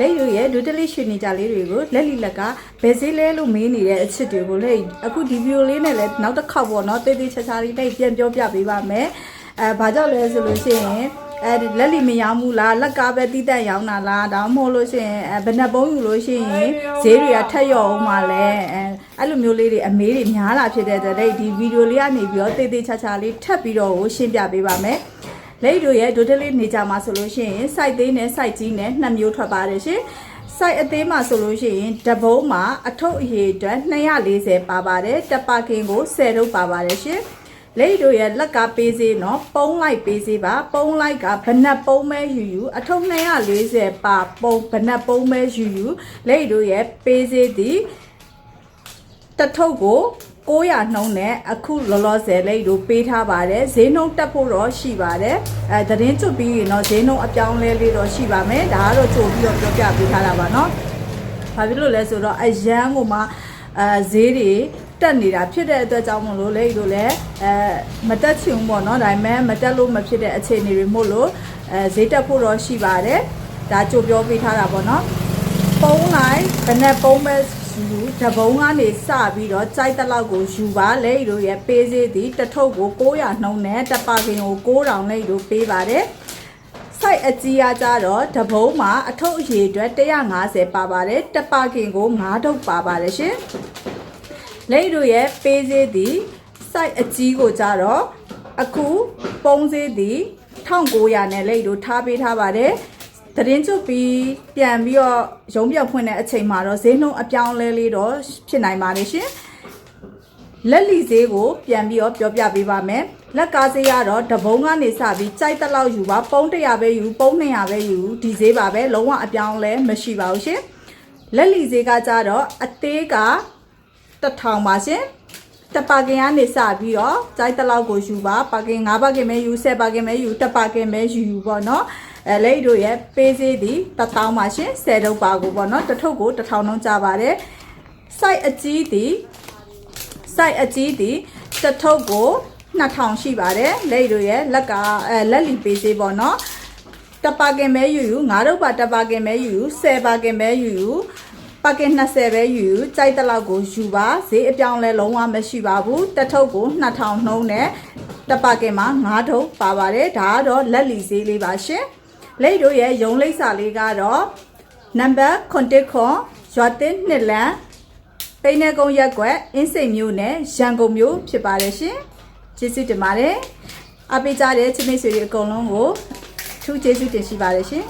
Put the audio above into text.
လက်ယူရဲ့ဒူတလီရွှေနေကြလေးတွေကိုလက်လီလက်ကဘယ်ဈေးလဲလို့မေးနေတဲ့အချစ်တွေကိုလက်အခုဒီဗီဒီယိုလေးနဲ့လည်းနောက်တစ်ခေါက်ပေါ့နော်တေးသေးချာချာလေးနဲ့ပြန်ပြောပြပေးပါမယ်အဲဘာကြောင့်လဲဆိုလို့ရှိရင်အဲဒီလက်လီမရောင်းဘူးလားလက်ကားပဲတီးတက်ရောင်းတာလားဒါမှမဟုတ်လို့ရှိရင်အဲဘယ်နှပုံးယူလို့ရှိရင်ဈေးတွေကထက်ရောအောင်ပါလဲအဲအဲ့လိုမျိုးလေးတွေအမေးတွေများလာဖြစ်တဲ့အတွက်လက်ဒီဗီဒီယိုလေးကနေပြီးတော့တေးသေးချာချာလေးထပ်ပြီးတော့ကိုရှင်းပြပေးပါမယ် လက်တို့ရဲ့ဒိုတလေးနေကြမှာဆိုလို့ရှိရင် site သေးနဲ့ site ကြီးနဲ့နှစ်မျိုးထွက်ပါတယ်ရှင် site အသေးမှာဆိုလို့ရှိရင်တပုံးမှာအထုပ်အရေအတွက်240ပါပါတယ်တက်ပါကင်ကို10ထုတ်ပါပါတယ်ရှင်လက်တို့ရဲ့လက်ကပေးစေးနော်ပုံးလိုက်ပေးစေးပါပုံးလိုက်ကဗနက်ပုံးမဲယူယူအထုပ်240ပါပုံဗနက်ပုံးမဲယူယူလက်တို့ရဲ့ပေးစေးသည်တထုပ်ကို 900နှုံးနဲ့အခုလောလောဆယ်လေးတို့ပေးထားပါတယ်ဈေးနှုန်းတက်ဖို့တော့ရှိပါတယ်အဲသတင်းကျွတ်ပြီးရင်တော့ဈေးနှုန်းအပြောင်းလဲလေးတော့ရှိပါမယ်ဒါကတော့ကြိုပြီးတော့ပြောပြပေးထားတာပါเนาะဘာဖြစ်လို့လဲဆိုတော့အရန်ကိုမှအဲဈေးတွေတက်နေတာဖြစ်တဲ့အတွက်ကြောင့်မလို့လေတို့လည်းအဲမတက်ချင်ဘူးပေါ့เนาะဒါပေမဲ့မတက်လို့မဖြစ်တဲ့အခြေအနေတွေမို့လို့အဲဈေးတက်ဖို့တော့ရှိပါတယ်ဒါကြိုပြောပေးထားတာပေါ့เนาะ ပုံးလိုက်ဘယ်နဲ့ပုံးပဲယူ တပုံးကနေစပြီးတော့ကြိုက်တဲ့လောက်ကိုယူပါလေတို့ရဲ့ပေးစေးသည်တစ်ထုပ်ကို900နှုံးနဲ့တပါကင်ကို9000လေးတို့ပေးပါတယ်စိုက်အကြီးအားကြတော့တပုံးမှာအထုပ်အရေအတွက်150ပါပါတယ်တပါကင်ကို9ထုတ်ပါပါတယ်ရှင်လေတို့ရဲ့ပေးစေးသည်စိုက်အကြီးကိုကြတော့အခုပုံးစေးသည်1900နဲ့လေတို့ထားပေးထားပါတယ် သတင်းချုပ်ပြီးပြန်ပြီးတော့ရုံးပြောက်ဖွင့်တဲ့အချိန်မှာတော့ဈေးနှုန်းအပြောင်းအလဲလေးတော့ဖြစ်နိုင်ပါတယ်ရှင်လက်လီဈေးကိုပြန်ပြီးတော့ပြောပြပေးပါမယ်လက်ကားဈေးကတော့တပုံးကနေစပြီးကြိုက်တဲ့လောက်ယူပါပုံး100ပဲယူပုံး200ပဲယူဒီဈေးပါပဲလုံးဝအပြောင်းလဲမရှိပါဘူးရှင်လက်လီဈေးကကြတော့အသေးက1000ပါရှင်တပါကင်ကနေစပြီးတော့ကြိုက်တဲ့လောက်ကိုယူပါပါကင်5ပါကင်ပဲယူ10ပါကင်ပဲယူ10ပါကင်ပဲယူယူပေါ့နော် အဲလက်တို့ရဲ့ပေးဈေးသည်1000ပါရှင်10တုပ်ပါကိုပေါ့နော်တစ်ထုပ်ကို1000လုံးကြပါတယ် site အကြီးသည် site အကြီးသည်တစ်ထုပ်ကို2000ရှိပါတယ်လက်တို့ရဲ့လက်ကအဲလက်လီပေးသေးပေါ့နော်တပါကင်ပဲယူယူငါတို့ပါတပါကင်ပဲယူယူ10ပါကင်ပဲယူယူပါကင်20ပဲယူယူကြိုက်တဲ့လောက်ကိုယူပါဈေးအပြောင်းလဲလုံးဝမရှိပါဘူးတစ်ထုပ်ကို2000နှုံးနဲ့တပါကင်မှာ9ထုပ်ပါပါတယ်ဒါကတော့လက်လီဈေးလေးပါရှင် လက်တို့ရဲ့ယုံလိပ်စာလေးကတော့နံပါတ် contact ခွန်ရွာတင်နှစ်လမ်းပိန်းနေကုန်းရက်ကွက်အင်းစိန်မြို့နယ်ရန်ကုန်မြို့ဖြစ်ပါတယ်ရှင်ကျေးဇူးတင်ပါတယ်အပိကြတဲ့ချစ်မိတ်ဆွေတွေအကုန်လုံးကိုထူးကျေးဇူးတင်ရှိပါတယ်ရှင်